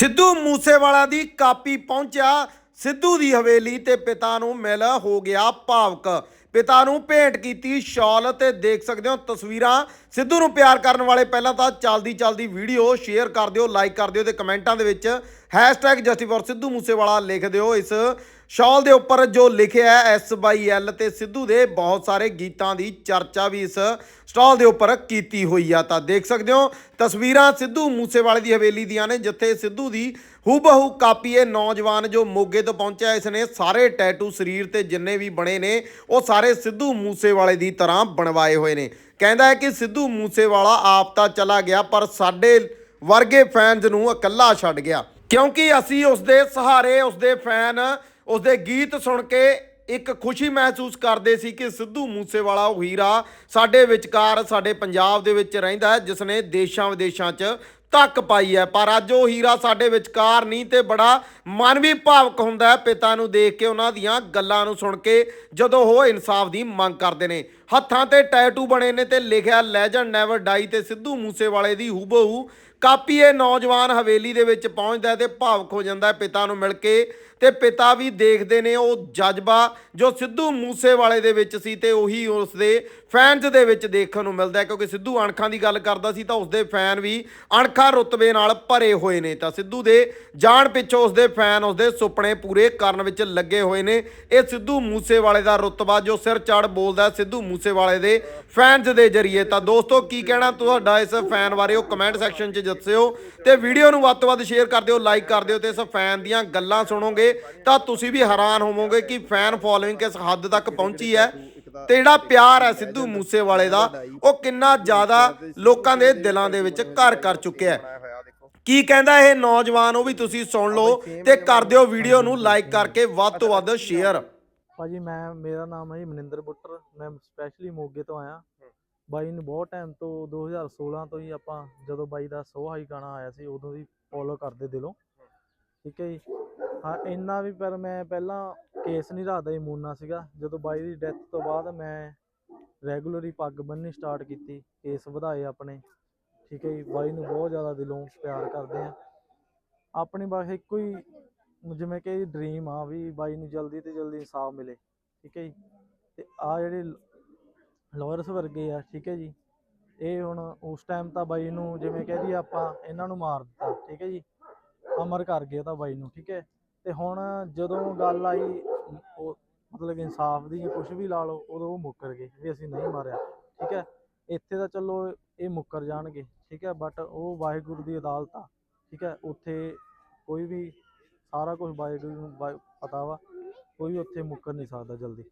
ਸਿੱਧੂ ਮੂਸੇਵਾਲਾ ਦੀ copy ਪਹੁੰਚਿਆ। ਸਿੱਧੂ ਦੀ ਹਵੇਲੀ ਤੇ ਪਿਤਾ ਨੂੰ ਮਿਲ ਹੋ ਗਿਆ ਭਾਵਕ। ਪਿਤਾ ਨੂੰ ਭੇਂਟ ਕੀਤੀ ਸ਼ਾਲ ਤੇ ਦੇਖ ਸਕਦੇ ਹੋ ਤਸਵੀਰਾਂ। ਸਿੱਧੂ ਨੂੰ ਪਿਆਰ ਕਰਨ ਵਾਲੇ ਪਹਿਲਾਂ ਤਾਂ ਚੱਲਦੀ ਚੱਲਦੀ ਵੀਡੀਓ ਸ਼ੇਅਰ ਕਰ ਦਿਓ ਲਾਈਕ ਕਰ ਦਿਓ ਤੇ ਕਮੈਂਟਾਂ ਦੇ ਵਿੱਚ #ਜਸਟਿਸ ਸਿੱਧੂ ਮੂਸੇਵਾਲਾ ਲਿਖ ਦਿਓ। ਇਸ ਸ਼ਾਲ ਦੇ ਉੱਪਰ ਜੋ ਲਿਖਿਆ ਹੈ ਐਸ ਬਾਈ ਐਲ ਤੇ ਸਿੱਧੂ ਦੇ ਬਹੁਤ ਸਾਰੇ ਗੀਤਾਂ ਦੀ ਚਰਚਾ ਵੀ ਇਸ ਸਟਾਲ ਦੇ ਉੱਪਰ ਕੀਤੀ ਹੋਈ ਆ। ਤਾਂ ਦੇਖ ਸਕਦੇ ਹੋ, ਤਸਵੀਰਾਂ ਸਿੱਧੂ ਮੂਸੇਵਾਲੇ ਦੀ ਹਵੇਲੀ ਦੀਆਂ ਨੇ, ਜਿੱਥੇ ਸਿੱਧੂ ਦੀ ਹੂਬਹੂ ਕਾਪੀ ਇਹ ਨੌਜਵਾਨ ਜੋ ਮੋਗੇ ਤੋਂ ਪਹੁੰਚਿਆ, ਇਸ ਨੇ ਸਾਰੇ ਟੈਟੂ ਸਰੀਰ ਤੇ ਜਿੰਨੇ ਵੀ ਬਣੇ ਨੇ, ਉਹ ਸਾਰੇ ਸਿੱਧੂ ਮੂਸੇਵਾਲੇ ਦੀ ਤਰ੍ਹਾਂ ਬਣਵਾਏ ਹੋਏ ਨੇ। ਕਹਿੰਦਾ ਹੈ ਕਿ ਸਿੱਧੂ ਮੂਸੇਵਾਲਾ ਆਪ ਤਾਂ ਚਲਾ ਗਿਆ, ਪਰ ਸਾਡੇ ਵਰਗੇ ਫੈਨਸ ਨੂੰ ਇਕੱਲਾ ਛੱਡ ਗਿਆ। ਕਿਉਂਕਿ ਅਸੀਂ ਉਸ ਦੇ ਸਹਾਰੇ ਉਸ ਦੇ ਫੈਨ ਉਸ ਦੇ ਗੀਤ ਸੁਣ ਕੇ ਇੱਕ ਖੁਸ਼ੀ ਮਹਿਸੂਸ ਕਰਦੇ ਸੀ ਕਿ ਸਿੱਧੂ ਮੂਸੇਵਾਲਾ ਉਹ ਹੀਰਾ ਸਾਡੇ ਵਿਚਕਾਰ, ਸਾਡੇ ਪੰਜਾਬ ਦੇ ਵਿੱਚ ਰਹਿੰਦਾ ਹੈ, ਜਿਸ ਨੇ ਦੇਸ਼ਾਂ ਵਿਦੇਸ਼ਾਂ 'ਚ ਤੱਕ ਪਾਈ ਹੈ। ਪਰ ਅੱਜ ਉਹ ਹੀਰਾ ਸਾਡੇ ਵਿਚਕਾਰ ਨਹੀਂ ਤੇ ਬੜਾ ਮਨ ਵੀ ਭਾਵਕ ਹੁੰਦਾ ਹੈ ਪਿਤਾ ਨੂੰ ਦੇਖ ਕੇ ਉਹਨਾਂ ਦੀਆਂ ਗੱਲਾਂ ਨੂੰ ਸੁਣ ਕੇ, ਜਦੋਂ ਉਹ ਇਨਸਾਫ ਦੀ ਮੰਗ ਕਰਦੇ ਨੇ। ਹੱਥਾਂ ਤੇ ਟੈਟੂ ਬਣੇ ਨੇ ਤੇ ਲਿਖਿਆ ਲੈਜੈਂਡ ਨੈਵਰ ਡਾਈ ਤੇ ਸਿੱਧੂ ਮੂਸੇਵਾਲੇ ਦੀ ਹੂਬਹੂ ਕਾਪੀ ਇਹ ਨੌਜਵਾਨ ਹਵੇਲੀ ਦੇ ਵਿੱਚ ਪਹੁੰਚਦਾ ਹੈ ਤੇ ਭਾਵਕ ਹੋ ਜਾਂਦਾ ਪਿਤਾ ਨੂੰ ਮਿਲ ਕੇ। ਤੇ ਪਿਤਾ ਵੀ ਦੇਖਦੇ ਨੇ ਉਹ ਜਜ਼ਬਾ ਜੋ ਸਿੱਧੂ ਮੂਸੇਵਾਲੇ ਦੇ ਵਿੱਚ ਸੀ ਤੇ ਉਹੀ ਉਸ ਦੇ ਫੈਨਸ ਦੇ ਵਿੱਚ ਦੇਖਣ ਨੂੰ ਮਿਲਦਾ ਕਿਉਂਕਿ ਸਿੱਧੂ ਅਣਖਾਂ ਦੀ ਗੱਲ ਕਰਦਾ ਸੀ ਤਾਂ ਉਸ ਦੇ ਫੈਨ ਵੀ ਅਣਖਾਂ ਰੁਤਬੇ ਨਾਲ ਭਰੇ ਹੋਏ ਨੇ ਤਾਂ ਸਿੱਧੂ ਦੇ ਜਾਣ ਪਿੱਛੋਂ ਉਸ ਫੈਨ ਉਸ ਸੁਪਨੇ ਪੂਰੇ ਕਰਨ ਵਿੱਚ ਲੱਗੇ ਹੋਏ ਨੇ। ਇਹ ਸਿੱਧੂ ਮੂਸੇਵਾਲੇ ਦਾ ਰੁਤਬਾ ਜੋ ਸਿਰ ਚੜ ਬੋਲਦਾ ਸਿੱਧੂ ਮੂਸੇਵਾਲੇ ਦੇ ਫੈਨਸ ਦੇ ਜਰੀਏ। ਤਾਂ ਦੋਸਤੋ, ਕੀ ਕਹਿਣਾ ਤੁਹਾਡਾ ਇਸ ਫੈਨ ਬਾਰੇ? ਉਹ ਕਮੈਂਟ ਸੈਕਸ਼ਨ 'ਚ ਦੱਸਿਓ ਤੇ ਵੀਡੀਓ ਨੂੰ ਵੱਧ ਤੋਂ ਵੱਧ ਸ਼ੇਅਰ ਕਰ ਦਿਓ ਲਾਈਕ ਕਰ ਦਿਓ ਤੇ ਇਸ ਫੈਨ ਦੀਆਂ ਗੱਲਾਂ ਸੁਣੋਗੇ। ਤਾਂ ਤੁਸੀਂ ਵੀ ਹੈਰਾਨ ਹੋਵੋਗੇ ਕਿ ਫੈਨ ਫੋਲੋਇੰਗ ਕਿਸ ਹੱਦ ਤੱਕ ਪਹੁੰਚੀ ਹੈ। ਤੇ ਜਿਹੜਾ ਪਿਆਰ ਹੈ ਸਿੱਧੂ ਮੂਸੇਵਾਲੇ ਦਾ ਉਹ ਕਿੰਨਾ ਜ਼ਿਆਦਾ ਲੋਕਾਂ ਦੇ ਦਿਲਾਂ ਦੇ ਵਿੱਚ ਘਰ ਕਰ ਚੁੱਕਿਆ ਹੈ। ਕੀ ਕਹਿੰਦਾ ਇਹ ਨੌਜਵਾਨ ਉਹ ਵੀ ਤੁਸੀਂ ਸੁਣ ਲਓ ਤੇ ਕਰ ਦਿਓ ਵੀਡੀਓ ਨੂੰ ਲਾਈਕ ਕਰਕੇ ਵੱਧ ਤੋਂ ਵੱਧ ਸ਼ੇਅਰ ਭਾਜੀ ਮੈਂ ਮੇਰਾ ਨਾਮ ਹੈ ਜੀ ਮਨਿੰਦਰ ਬੁੱਟਰ। ਮੈਂ ਸਪੈਸ਼ਲੀ ਮੋਗੇ ਤੋਂ ਆਇਆ। ਬਾਈ ਨੂੰ ਬਹੁਤ ਟਾਈਮ ਤੋਂ 2016 ਤੋਂ ਹੀ ਆਪਾਂ ਜਦੋਂ ਬਾਈ ਦਾ ਸੋ ਹਾਈ ਗਾਣਾ ਆਇਆ ਸੀ ਉਦੋਂ ਦੀ ਫੋਲੋ ਕਰਦੇ ਦਿਲੋਂ। ਠੀਕ ਹੈ ਜੀ। ਹਾਂ, ਇੰਨਾ ਵੀ ਪਰ ਮੈਂ ਪਹਿਲਾਂ ਕੇਸ ਨਹੀਂ ਰੱਖਦਾ ਸੀ ਮੂਨਾ ਸੀਗਾ। ਜਦੋਂ ਬਾਈ ਦੀ ਡੈਥ ਤੋਂ ਬਾਅਦ ਮੈਂ ਰੈਗੂਲਰੀ ਪੱਗ ਬੰਨ੍ਹਣੀ ਸਟਾਰਟ ਕੀਤੀ ਕੇਸ ਵਧਾਏ ਆਪਣੇ। ਠੀਕ ਹੈ ਜੀ, ਬਾਈ ਨੂੰ ਬਹੁਤ ਜ਼ਿਆਦਾ ਦਿਲੋਂ ਪਿਆਰ ਕਰਦੇ ਆ ਆਪਣੀ ਬਸ ਇੱਕੋ ਹੀ, ਜਿਵੇਂ ਕਿ ਡ੍ਰੀਮ ਆ ਵੀ ਬਾਈ ਨੂੰ ਜਲਦੀ ਤੇ ਜਲਦੀ ਇਨਸਾਫ ਮਿਲੇ। ਠੀਕ ਹੈ ਜੀ, ਤੇ ਆ ਜਿਹੜੇ ਲਾਇਰਸ ਵਰਗੇ ਆ, ਠੀਕ ਹੈ ਜੀ, ਇਹ ਹੁਣ ਉਸ ਟਾਈਮ ਤਾਂ ਬਾਈ ਨੂੰ ਜਿਵੇਂ ਕਹਿ ਦਈਏ ਆਪਾਂ, ਇਹਨਾਂ ਨੂੰ ਮਾਰ ਦਿੱਤਾ। ਠੀਕ ਹੈ ਜੀ ਅਮਰ ਕਰ ਗਿਆ ਤਾਂ ਬਾਈ ਨੂੰ, ਠੀਕ ਹੈ? ਤੇ ਹੁਣ ਜਦੋਂ ਗੱਲ ਆਈ, ਉਹ ਮਤਲਬ ਇਨਸਾਫ ਦੀ ਕੁਝ ਵੀ ਲਾ ਲਓ, ਉਦੋਂ ਉਹ ਮੁੱਕਰ ਗਏ ਵੀ ਅਸੀਂ ਨਹੀਂ ਮਾਰਿਆ, ਠੀਕ ਹੈ? ਇੱਥੇ ਤਾਂ ਚਲੋ ਇਹ ਮੁੱਕਰ ਜਾਣਗੇ, ਠੀਕ ਹੈ? ਬਟ ਉਹ ਵਾਹਿਗੁਰੂ ਦੀ ਅਦਾਲਤ ਆ, ਠੀਕ ਹੈ? ਉੱਥੇ ਕੋਈ ਵੀ ਸਾਰਾ ਕੁਝ ਵਾਹਿਗੁਰੂ ਨੂੰ ਪਤਾ ਵਾ, ਕੋਈ ਉੱਥੇ ਮੁੱਕਰ ਨਹੀਂ ਸਕਦਾ ਜਲਦੀ।